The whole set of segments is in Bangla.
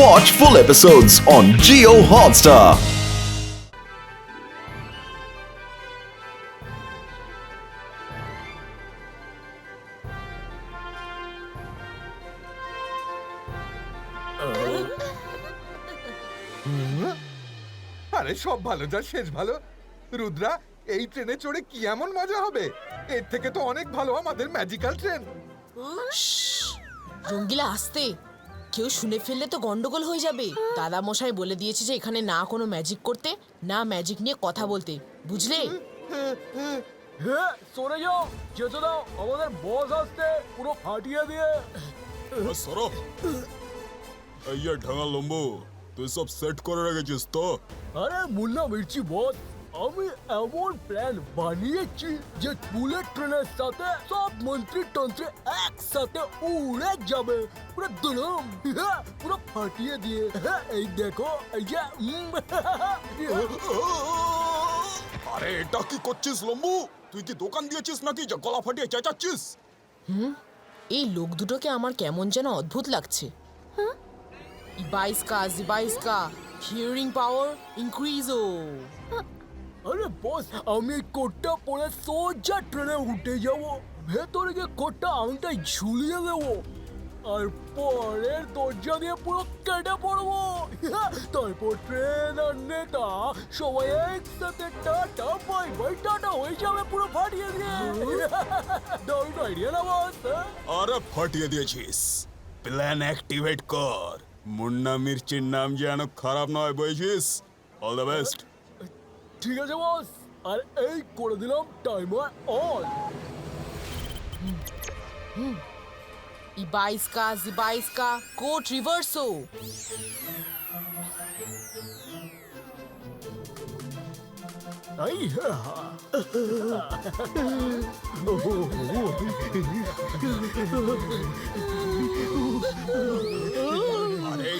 Watch full episodes on Geo Hotstar. আরে সব ভালো যা শেষ ভালো। রুদ্রা এই ট্রেনে চড়ে কি এমন মজা হবে? এর থেকে তো অনেক ভালো আমাদের ম্যাজিক্যাল ট্রেন রঙ্গিলা আসতে। কেউ শুনে ফেললে তো গন্ডগোল হয়ে যাবে। দাদা মশাই বলে দিয়েছে যে এখানে না কোনো ম্যাজিক করতে না ম্যাজিক নিয়ে কথা বলতে। বুঝলে? হ্যাঁ সরে যাও। যেতে দাও। আমাদের বস আসতে পুরো ফাটিয়ে দিয়ে। সরো। এই ঢাঙা লম্বু তুই সব সেট করে রেখেছিস তো? আরে মুন্না মির্চি বস আমি এমন প্ল্যান বানিয়েছি যে বুলেট ট্রেনের সাথে সব মন্ত্রী তন্ত্রী একসাথে উড়ে যাবে। পুরো দুলম হ্যাঁ, পুরো ফাটিয়ে দিয়ে হ্যাঁ, এই দেখো এই যে আরে এটা কি করছিস লম্বু? তুই কি দোকান দিয়েছিস নাকি? যে গলা ফাটিয়ে চেঁচাচ্ছিস? হুম? এই লোক দুটোকে আমার কেমন যেন অদ্ভুত লাগছে। বাইশ কা বাইশ কা হিয়ারিং পাওয়ার ইনক্রিজ ও আরে বস, আমি কোটটা পরে সোজা ট্রেনে উঠে যাব। ভেতরে গিয়ে কোটটা আংটায় ঝুলিয়ে দেবো। আর পরের দরজা দিয়ে পুরো কেটে পড়ব। তারপর ট্রেন আর নেতা সবাই একসাথে টাটা, বাই বাই, টাটা হয়ে যাবে পুরো ফাটিয়ে দিয়ে। দারুণ আইডিয়া না বস হ্যাঁ? আরে ফাটিয়ে দিয়েছিস। প্ল্যান অ্যাক্টিভেট কর। মুন্না মির্চির নাম যেন খারাপ নয়, বুঝেছিস? অল দ্য বেস্ট ঠিক আছে বস আর এই করে দিলাম টাইমার অন ই বাইশ কা বাইশ কা কোট রিভার্সো এই হ্যাঁ আরে এই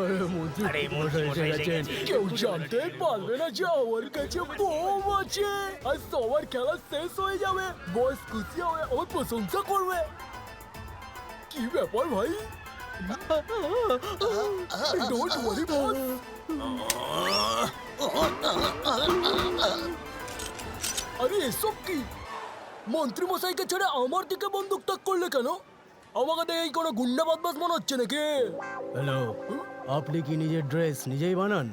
আরে মন্ত্রী মশাই এসে গেছেন কেউ জানতে পারবে না যে আমার কাছে বোম আছে। আর সবার খেলা শেষ হয়ে যাবে। বস খুশি হবে আমার প্রশংসা করবে। কি ব্যাপার ভাই? ডোন্ট ওয়ারি বস আরে এসব কি? মন্ত্রী মশাইকে ছেড়ে আমার দিকে বন্দুক তাক করলে কেন? আমাকে দেখে এই কোনো গুন্ডা বদমাস মনে হচ্ছে নাকি? হ্যালো আপনি কি নিজের ড্রেস নিজেই বানান?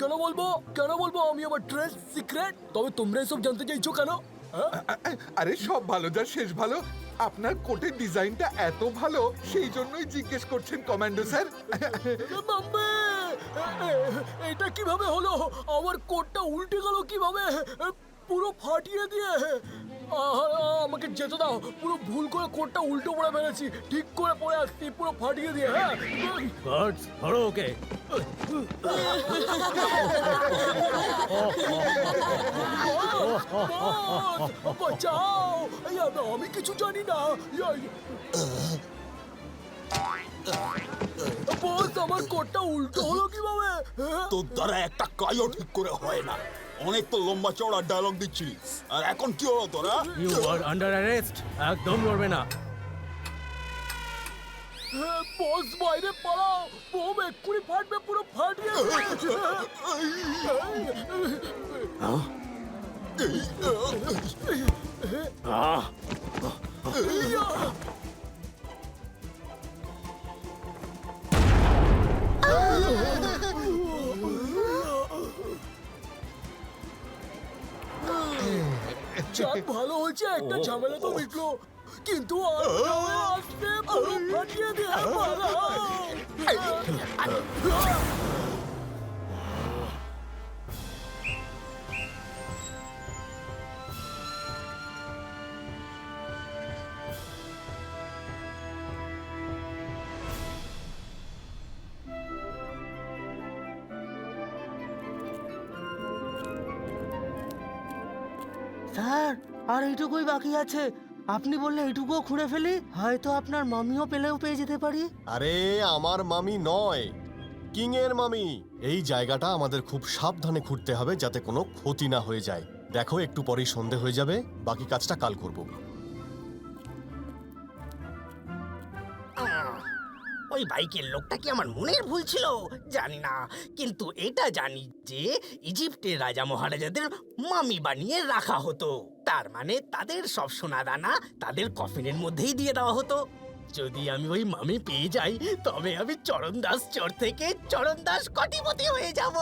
কেন বলব? কেন বলব? আমি আমার ড্রেস সিক্রেট? তবে তোমরা এসব জানতে চাইছো কেন? হ্যাঁ? আরে সব ভালো যা শেষ ভালো। আপনার কোটের ডিজাইনটা এত ভালো সেই জন্যই জিজ্ঞেস করছেন কমান্ডো স্যার। এটা কীভাবে হলো? আমার কোটটা উল্টে গেল কীভাবে? পুরো ফাটিয়ে দিয়ে। আমাকে যেতে দাও। পুরো ভুল করে কোটটা উল্টো পড়ে ফেলেছি। ঠিক করে পড়ে আসছি পুরো ফাটিয়ে দিয়ে হ্যাঁ? ধরো ওকে। বাঁচাও আমি- আমি কিছু জানি না। এই, বস আমার কোটটা উল্টো হলো কীভাবে? হ্যাঁ? তোর দ্বারা একটা কাজও ঠিক করে হয় না। অনেক তো লম্বা চওড়া ডায়লগ দিচ্ছিস আর এখন কি হলো তোরা? ইউ আর আন্ডার অ্যারেস্ট একদম লড়বে না। হ্যাঁ, বস বাইরে পালাও বোম এক্ষুনি ফাটবে পুরো ফাটিয়ে যাক ভালো হয়েছে একটা ঝামেলা তো মিটলো। কিন্তু আর ঝামেলা আসবে পুরো ফাটিয়ে দিয়ে আর এইটুকুই বাকি আছে। আপনি বললে এইটুকুও খুঁড়ে ফেলি, হয়তো আপনার মামিও পেলেও পেয়ে যেতে পারি। আরে, আমার মামি নয়। কিং এর মামি। এই জায়গাটা আমাদের খুব সাবধানে খুঁড়তে হবে যাতে কোনো ক্ষতি না হয়ে যায়। দেখো, একটু পরেই সন্ধে হয়ে যাবে, বাকি কাজটা কাল করব। ওই বাইকের লোকটা কি আমার মনের ভুল ছিল জানি না কিন্তু এটা জানি যে ইজিপ্টের রাজা মহারাজাদের মামি বানিয়ে রাখা হতো তার মানে তাদের সব সোনা দানা তাদের কফিনের মধ্যেই দিয়ে দেওয়া হতো যদি আমি ওই মামি পেয়ে যাই তবে আমি চরণদাস চর থেকে চরণদাস কটিপতি হয়ে যাব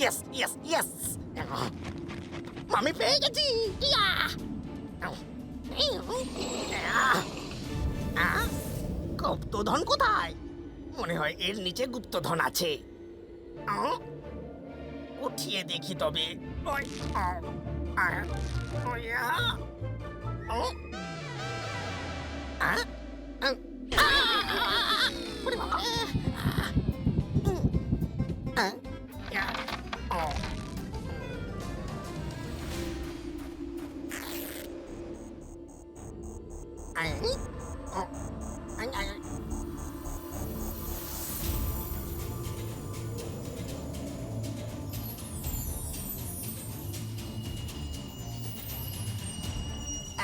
ইয়েস ইয়েস ইয়েস মামি পেয়ে গেছি ইয়া গুপ্তধন কোথায়? মনে হয় এর নিচে গুপ্তধন আছে। উঠিয়ে দেখি তবে। ওই,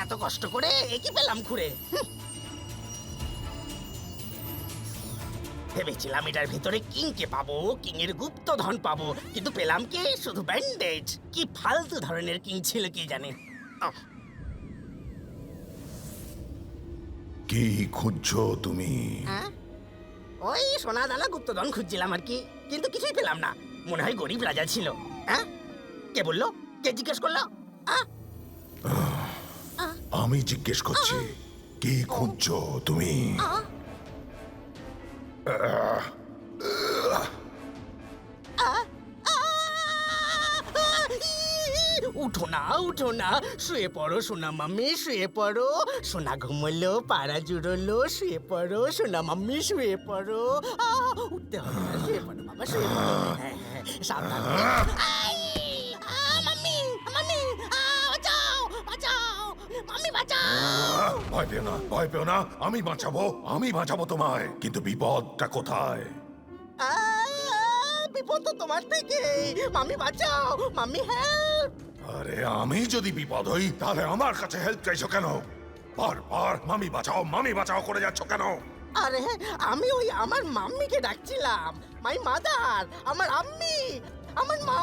এত কষ্ট করে এ কি পেলাম খুঁড়ে। ভেবেছিলাম এটার ভিতরে কিংকে পাবো কিং এর গুপ্ত ধন পাবো কিন্তু পেলাম কি? শুধু ব্যান্ডেজ কি ফালতু ধরনের কিং ছিল কি জানে। কি খুঁজছো তুমি? হ্যাঁ? ওই সোনা দানা গুপ্তধন খুঁজছিলাম আর কি কিন্তু কিছুই পেলাম না। মনে হয় গরিব রাজা ছিল। হ্যাঁ? কে বলল? কে জিজ্ঞেস করল? আহ, আমি জিজ্ঞেস করছি, কি খুঁজছো তুমি? উঠো না উঠো না। শুয়ে পড়ো, সোনা মাম্মি, শুয়ে পড়ো। সোনা ঘুমলো, পাড়া জুড়লো, শুয়ে পড়ো। সোনা মাম্মি, শুয়ে পড়ো। উঠতে হবে শুয়ে পড়ো বাবা, শুয়ে পড়ো। হ্যাঁ হ্যাঁ সাবধানে। ভয় পেও না ভয় পেও না। আমি বাঁচাবো আমি বাঁচাবো তোমায়। কিন্তু বিপদটা কোথায়? বিপদ তো তোমার থেকে। মাম্মি বাঁচাও মাম্মি হেল্প আরে আমি যদি বিপদ হই তাহলে আমার কাছে হেল্প চাইছো কেন? বারবার মামি বাঁচাও মামি বাঁচাও করে যাচ্ছ কেন? আরে আমি ওই আমার মাম্মিকে ডাকছিলাম। মাই মাদার আমার আম্মি আমার মা।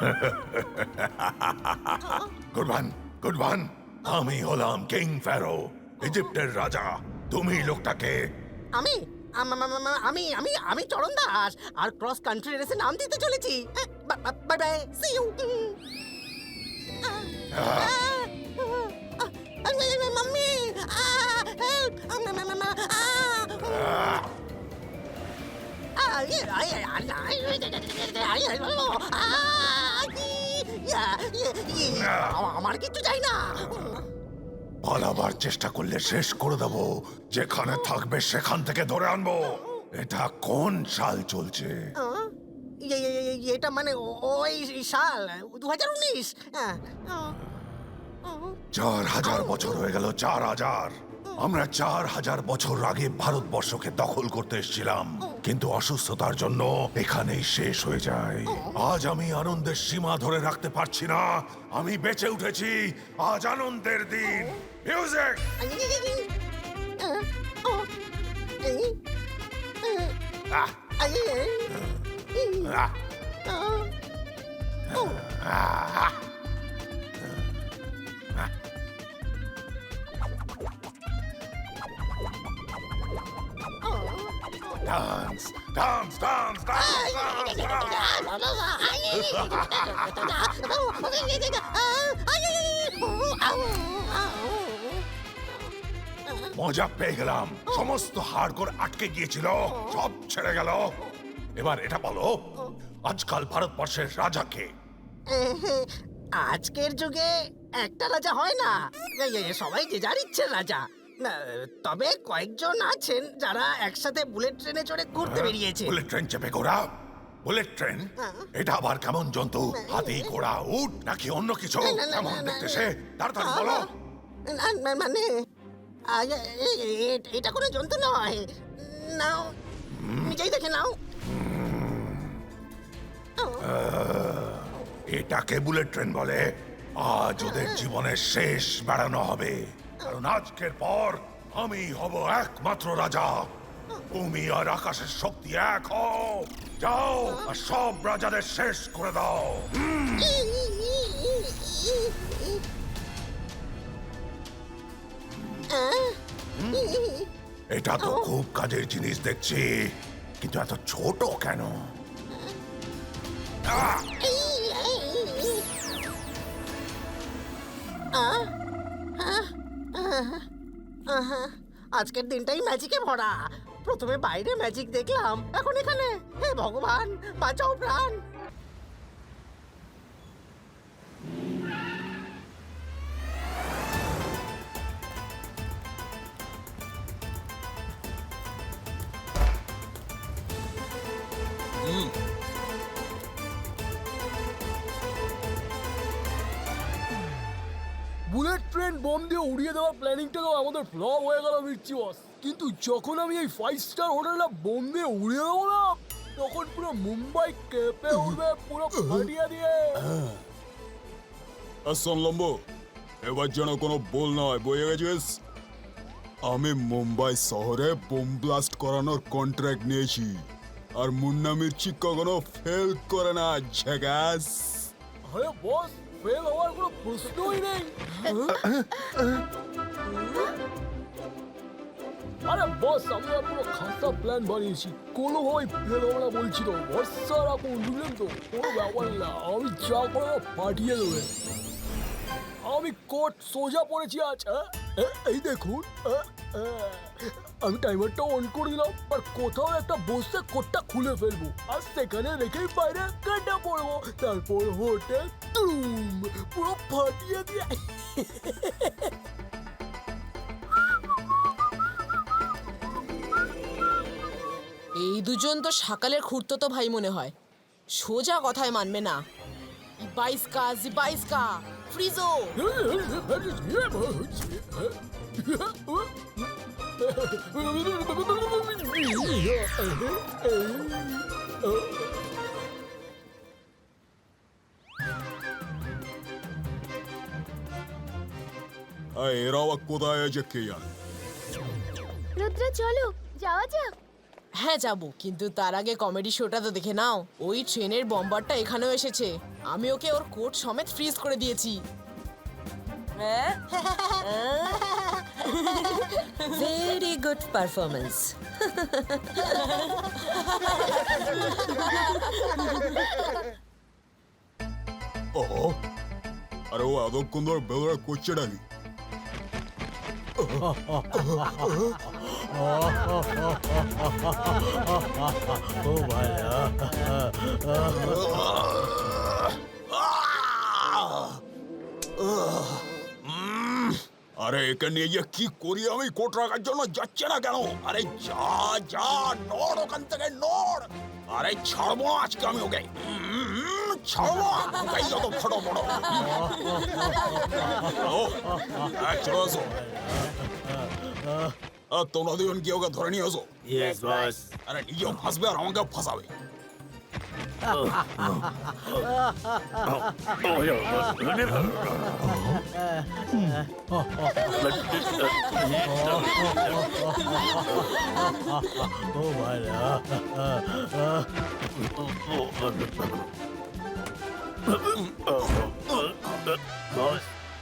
গুডবান গুডবান আমি হলাম কিং ফ্যারো ইজিপ্টের রাজা তুমি লোকটাকে আমি আম- আম- আম- চরণ দাস আর ক্রস কান্ট্রি রেসে নাম দিতে চলেছি bye bye see you mummy আমার কিছু চাই না। পালাবার চেষ্টা করলে শেষ করে দেবো। যেখানে থাকবে সেখান থেকে ধরে আনব। এটা কোন সাল চলছে? এ- এ- এ- এটা মানে ওই সাল দু হাজার উনিশ চার হাজার বছর হয়ে গেল চার হাজার। আমরা চার হাজার বছর আগে ভারতবর্ষকে দখল করতে এসেছিলাম। কিন্তু অসুস্থতার জন্য এখানেই শেষ হয়ে যায়। আজ আমি আনন্দের সীমা ধরে রাখতে পারছি না। আমি বেঁচে উঠেছি। আজ আনন্দের দিন। Music! Ah. Dance dance dance dance মজা পেয়ে গেলাম। সমস্ত হাড়গোড় আটকে গিয়েছিল। সব ছেড়ে গেল। এবার এটা বলো, আজকাল ভারতবর্ষের রাজাকে। আজকের যুগে একটা রাজা হয় না। সবাই যে যার ইচ্ছে রাজা। তবে কয়েকজন আছেন যারা একসাথে বুলেট ট্রেনে চড়ে ঘুরতে বেরিয়েছে। বুলেট ট্রেন চেপে ঘোড়া বুলেট ট্রেন এটা আবার কেমন জন্তু? হাতি ঘোড়া উট নাকি অন্য কিছু? কেমন দেখতে সে? তাড়াতাড়ি বলো। মানে এটা কোনো জন্তু নয়। নাও নিজেই দেখে নাও। এটাকে বুলেট ট্রেন বলে। আজ ওদের জীবনের শেষ বেড়ানো হবে। কারণ আজকের পর আমি হব একমাত্র রাজা। তুমি আর আকাশের শক্তি এক যাও আর সব রাজাদের শেষ করে দাও। এটা তো খুব কাজের জিনিস দেখছি কিন্তু এত ছোট কেন! আহা, আজকের দিনটাই ম্যাজিকে ভরা। প্রথমে বাইরে ম্যাজিক দেখলাম এখন এখানে। হে ভগবান বাঁচাও প্রাণ। বোম দিয়ে উড়িয়ে দেওয়ার প্ল্যানিংটাও আমাদের ফ্লপ হয়ে গেল মির্চি বস। কিন্তু যখন আমি এই ফাইভ স্টার হোটেলটা বোম দিয়ে উড়িয়ে দেবো না তখন পুরো মুম্বাই কেঁপে উঠবে পুরো ফাটিয়ে দিয়ে। আর শোন এবার যেন কোনো বল নয় বয়ে গেছিস? আমি মুম্বাই শহরে বোম ব্লাস্ট করানোর কন্ট্রাক্ট নিয়েছি আর মুন্না মির্চি কখনো ফেল করে না ঝাগাস। আরে বস ফেল হওয়ার কোনো প্রশ্নই নেই। আরে বস আমরা পুরো খাতা প্ল্যান বানিয়েছি। কোনোভাবেই ফেল হবে না বলছি তো। ভরসা রাখুন বুঝলেন তো? কোনো ব্যাপার না। আমি যা করে পাঠিয়ে দেবে। আমি কোট সোজা পড়েছি আজ হ্যাঁ? এই দেখুন হ্যাঁ, হ্যাঁ। আমি টাইমারটা অন করে দিলাম আর কোথাও একটা বসে কোটটা খুলে ফেলব আর সেখানে রেখেই বাইরে কাটা পড়ব তারপর হোটেল তুম পুরো ফাটিয়ে দিয়ে এই দুজন তো সকালের খুঁড়তো তো ভাই মনে হয় সোজা কথায় মানবে না বাইসকা জিবাইসকা ফ্রিজো এরা আবার কোথায় আছে কে জানে? রুদ্র চলো যাওয়া যাক। হ্যাঁ যাব কিন্তু তার আগে কমেডি শোটা তো দেখে নাও। ওই ট্রেনের বম্বারটা এখানেও এসেছে। আমি ওকে ওর কোট সমেত ফ্রিজ করে দিয়েছি। ভেরি গুড পারফরমেন্স ও আরে ও এতক্ষণ ধরে বেদরা করছে নাকি আরে একে নিয়ে যে কি করি আমি কোট রাখার জন্য যাচ্ছে না কেন আরে যা যা নড় ওখান থেকে নড় আরে ছাড়বো না আজকে আমি ওকে উম, ছাড়বো না ওকেই যত ফটো ফটো ও হ্যাঁ, চলে আসো আর তোমরা দুজন কি ওকে ধরে নিয়ে আসো আরে নিজেও ফাঁসবে আর আমাকেও ফাঁসাবে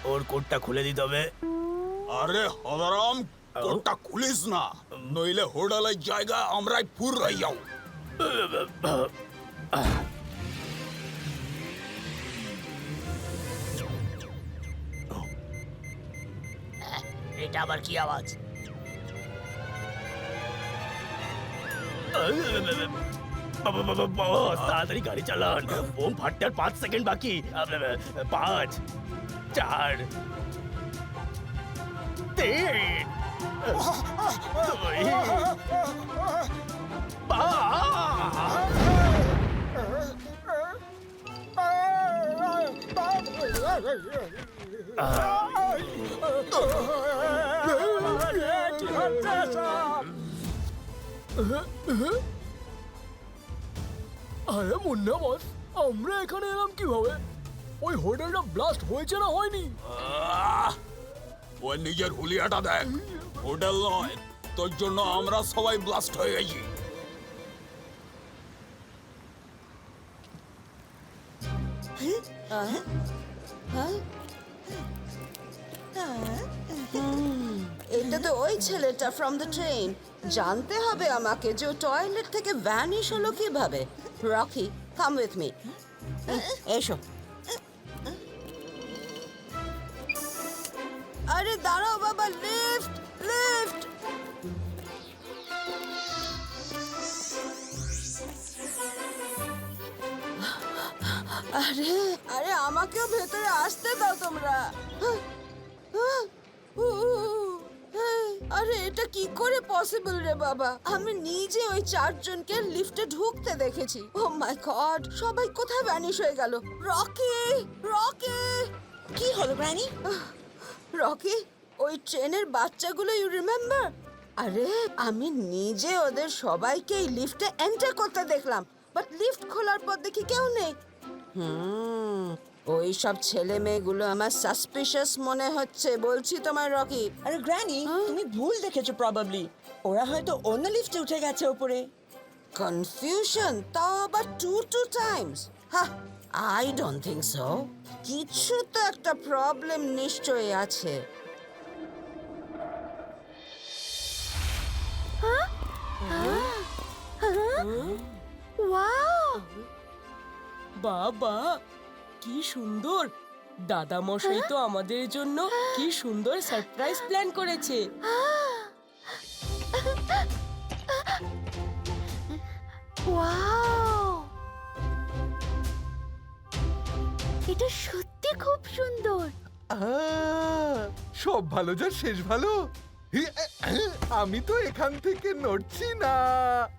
ওর কোটটা খুলে দিতে হবে আরে হদারাম কোটটা খুলিস না নইলে হোটেলের জায়গা আমরাই পুর রই যাও এটা আবার কি আওয়াজ বস তাড়াতাড়ি গাড়ি চালান বোম ফাটতে আর পাঁচ সেকেন্ড বাকি পাঁচ চার তিন দুই আরে মুন্না বস আমরা এখানে এলাম কীভাবে? ওই হোটেলটা ব্লাস্ট হয়েছে না হয়নি? আহ! ওর নিজের হুলিয়াটা দেখ। হোটেল নয় তোর জন্য আমরা সবাই ব্লাস্ট হয়ে গেছি। এটা ওই ছেলেটা ফ্রম দ্য ট্রেন জানতে হবে আমাকে যে টয়লেট থেকে ভ্যানিশ হলো কীভাবে। রকি কাম উইথ মি এসো। আরে দাঁড়াও বাবা লিফট লিফট আরে আরে আমাকেও ভেতরে আসতে দাও তোমরা। আরে এটা কি করে পসিবল রে বাবা? আমি নিজে ওই চারজনকে লিফটে ঢুকতে দেখেছি। ও মাই গড সবাই কোথায় ভ্যানিশ হয়ে গেল? Rocky Rocky! কি হলো গ্র্যানি? রকি ওই ট্রেনের বাচ্চাগুলো ইউ রিমেম্বার আরে আমি নিজে ওদের সবাইকে এই লিফটে এন্টার করতে দেখলাম বাট লিফট খোলার পর দেখি কেউ নেই। হুম ওই সব ছেলে মেয়েগুলো আমার সাসপিশিয়াস মনে হচ্ছে বলছি তোমার রকি। আরে গ্র্যানি তুমি ভুল দেখেছ প্রবাবলি ওরা হয়তো অন্য লিফটে উঠে গেছে ওপরে কনফিউশন তাও আবার টু টু টাইমস হ্যাঁ আই ডোন্ট থিঙ্ক সো কিছু তো একটা প্রবলেম নিশ্চয়ই আছে। ওয়াও বাবা কি সুন্দর। দাদা মশাই তো আমাদের জন্য কি সুন্দর সারপ্রাইজ প্ল্যান করেছে। ওয়াও! এটা সত্যি খুব সুন্দর। আহ, সব ভালো যা শেষ ভালো। আমি তো এখান থেকে নড়ছি না।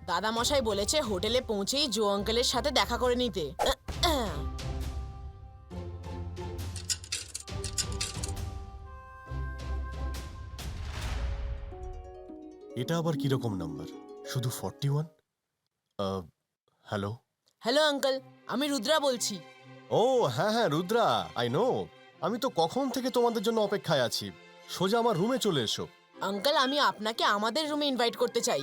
দাদা মশাই বলেছে হোটেলে পৌঁছেই জো আঙ্কেলের সাথে দেখা করে নিতে। এটা আবার কীরকম নাম্বার? শুধু forty one hello hello uncle আমি রুদ্রা বলছি। ও হ্যাঁ হ্যাঁ রুদ্রা আই নো আমি তো কখন থেকে তোমাদের জন্য অপেক্ষায় আছি। সোজা আমার রুমে চলে এসো। আঙ্কেল আমি আপনাকে আমাদের রুমে ইনভাইট করতে চাই।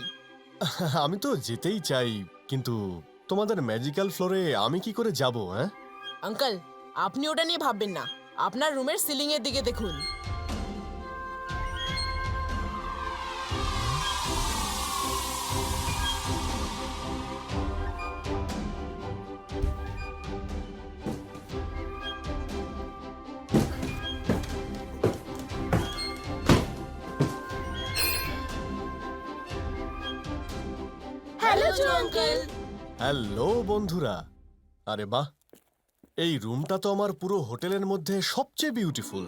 আমি তো যেতেই চাই কিন্তু তোমাদের ম্যাজিক্যাল ফ্লোরে আমি কি করে যাব হ্যাঁ? আঙ্কেল আপনি ওটা নিয়ে ভাববেন না। আপনার রুমের সিলিং এর দিকে দেখুন। হ্যালো, বন্ধুরা। আরে বাহ, এই রুমটা তো আমার পুরো হোটেলের মধ্যে সবচেয়ে বিউটিফুল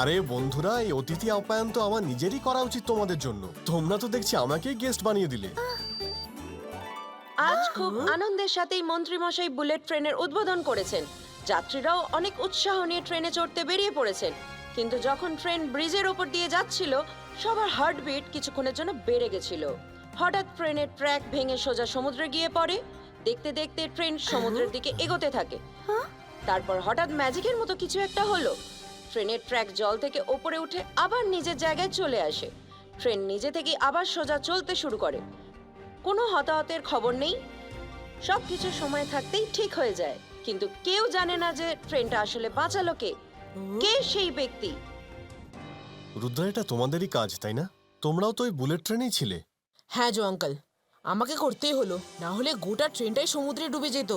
আরে বন্ধুরা, এই অতিথি আপ্যায়ন তো আমার নিজেরই করা উচিত তোমাদের জন্য। তোমরা তো দেখছি আমাকেই গেস্ট বানিয়ে দিলে। আজ খুব আনন্দের সাথেই মন্ত্রীমশাই বুলেট ট্রেনের উদ্বোধন করেছেন। যাত্রীরাও অনেক উৎসাহ নিয়ে ট্রেনে চড়তে বেরিয়ে পড়েছেন। কিন্তু যখন ট্রেন ব্রিজের ওপর দিয়ে যাচ্ছিল সবার হার্টবিট কিছুক্ষণের জন্য বেড়ে গেছিল। হঠাৎ ট্রেনের ট্র্যাক ভেঙে সোজা সমুদ্রে গিয়ে পড়ে। দেখতে দেখতে ট্রেন সমুদ্রের দিকে এগোতে থাকে। তারপর হঠাৎ ম্যাজিকের মতো কিছু একটা হলো। ট্রেনের ট্র্যাক জল থেকে ওপরে উঠে আবার নিজের জায়গায় চলে আসে। ট্রেন নিজে থেকে আবার সোজা চলতে শুরু করে। কোনো হতাহতের খবর নেই। সব কিছু সময় থাকতেই ঠিক হয়ে যায়। কিন্তু কেউ জানে না যে ট্রেনটা আসলে বাঁচালো কে। কে সেই ব্যক্তি? রুদ্রা এটা তোমাদেরই কাজ তাই না? তোমরাও তো ওই বুলেট ট্রেনেই ছিলে। হ্যাঁ জো আঙ্কেল আমাকে করতেই হলো না হলে গোটা ট্রেনটাই সমুদ্রে ডুবে যেত।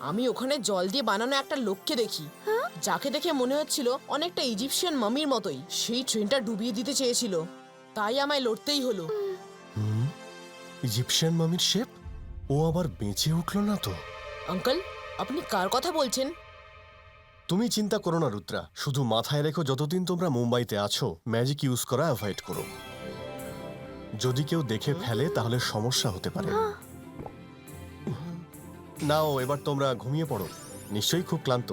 আমি ওখানে জল দিয়ে বানানো একটা লোককে দেখি যাকে দেখে মনে হচ্ছিল অনেকটা ইজিপশিয়ান মামির মতোই সেই ট্রেনটা ডুবিয়ে দিতে চেয়েছিল। তাই আমায় লড়তেই হলো। হুম? ইজিপশিয়ান মামির শেপ? ও আবার বেঁচে উঠল না তো? আঙ্কেল আপনি কার কথা বলছেন? তুমি চিন্তা করো না রুদ্রা। শুধু মাথায় রেখো যতদিন তোমরা মুম্বাইতে আছো ম্যাজিক ইউজ করা অ্যাভয়েড করো। যদি কেউ দেখে ফেলে তাহলে সমস্যা হতে পারে। নাও এবার তোমরা ঘুমিয়ে পড়ো। নিশ্চয়ই খুব ক্লান্ত।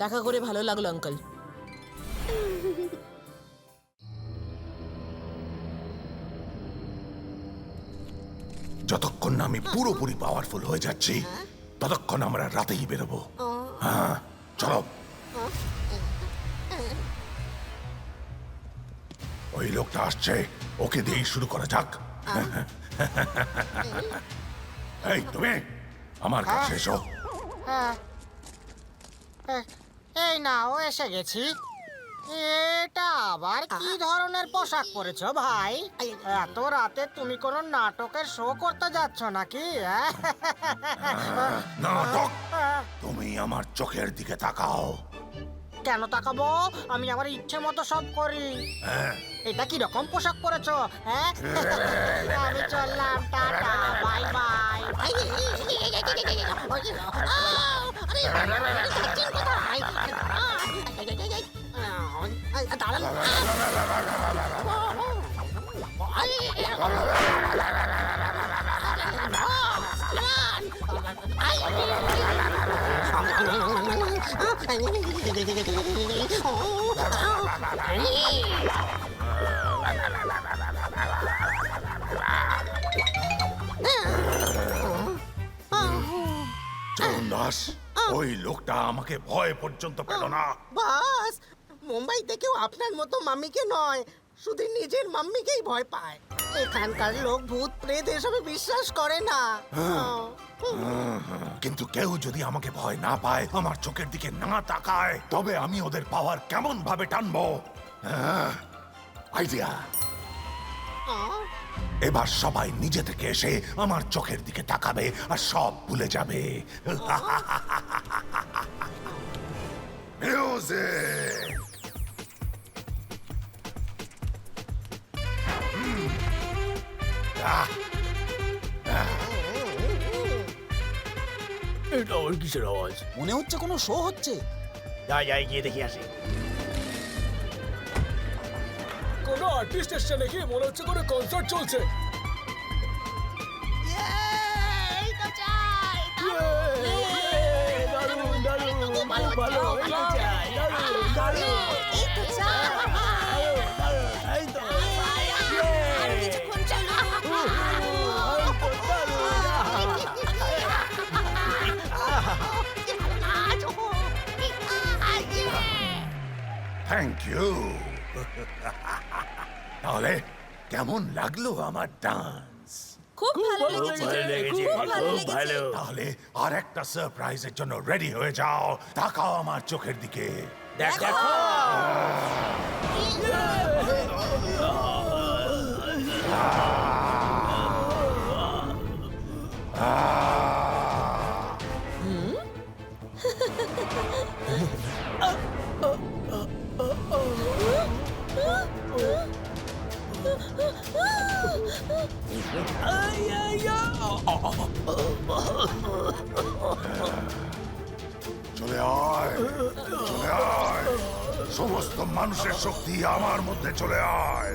দেখা করে ভালো লাগল আঙ্কেল যতক্ষণ না আমি পুরোপুরি পাওয়ারফুল হয়ে যাচ্ছি ততক্ষণ আমরা রাতেই বেরোবো। হ্যাঁ। চলো ওই লোকটা আসছে ওকে দিয়েই শুরু করা যাক। এই তুমি আমার কাছে এসো। এই নাও এসে গেছি। এটা আবার কি ধরনের পোশাক পরেছো ভাই? এত রাতে তুমি কোনো নাটকের শো করতে যাচ্ছ নাকি হ্যাঁ? নাটক? আমার চোখের দিকে তাকাও কেন তাকাবো আমি আমার ইচ্ছে মতো সব করি হ্যাঁ এটা কি রকম পোশাক পরেছো হ্যাঁ আমি চললাম টাটা বাই বাই চরণ ওই লোকটা আমাকে ভয় পর্যন্ত পেল না। বাস মুম্বাইতে কেউ আপনার মতো মামিকে নয়। শুধু নিজের মাম্মিকেই ভয় পায়। এখানকার লোক ভূত প্রেত এসবে বিশ্বাস করে না। কিন্তু কেউ যদি আমাকে ভয় না পায় আমার চোখের দিকে না তাকায় তবে আমি ওদের পাওয়ার কেমন ভাবে টানবো আইডিয়া এবার সবাই নিজে থেকে এসে আমার চোখের দিকে তাকাবে আর সব ভুলে যাবে। মিউজিক এটা ওর কিসের আওয়াজ মনে হচ্ছে কোনো শো হচ্ছে। যাই যাই গিয়ে দেখি আসি। কোনো আর্টিস্ট এসছে নাকি? মনে হচ্ছে কোনো কনসার্ট চলছে। দারুণ। দারুণ খুব ভালো এই চাই। থ্যাংক ইউ তাহলে কেমন লাগল আমার ডান্স খুব ভালো ভালো লেগেছে লেগেছে খুব ভালো খুব লেগেছে। ভালো তাহলে আর একটা সারপ্রাইজের জন্য রেডি হয়ে যাও। তাকাও আমার চোখের দিকে। দেখো। চলে আয় চলে আয়। সমস্ত মানুষের শক্তি আমার মধ্যে চলে আয়।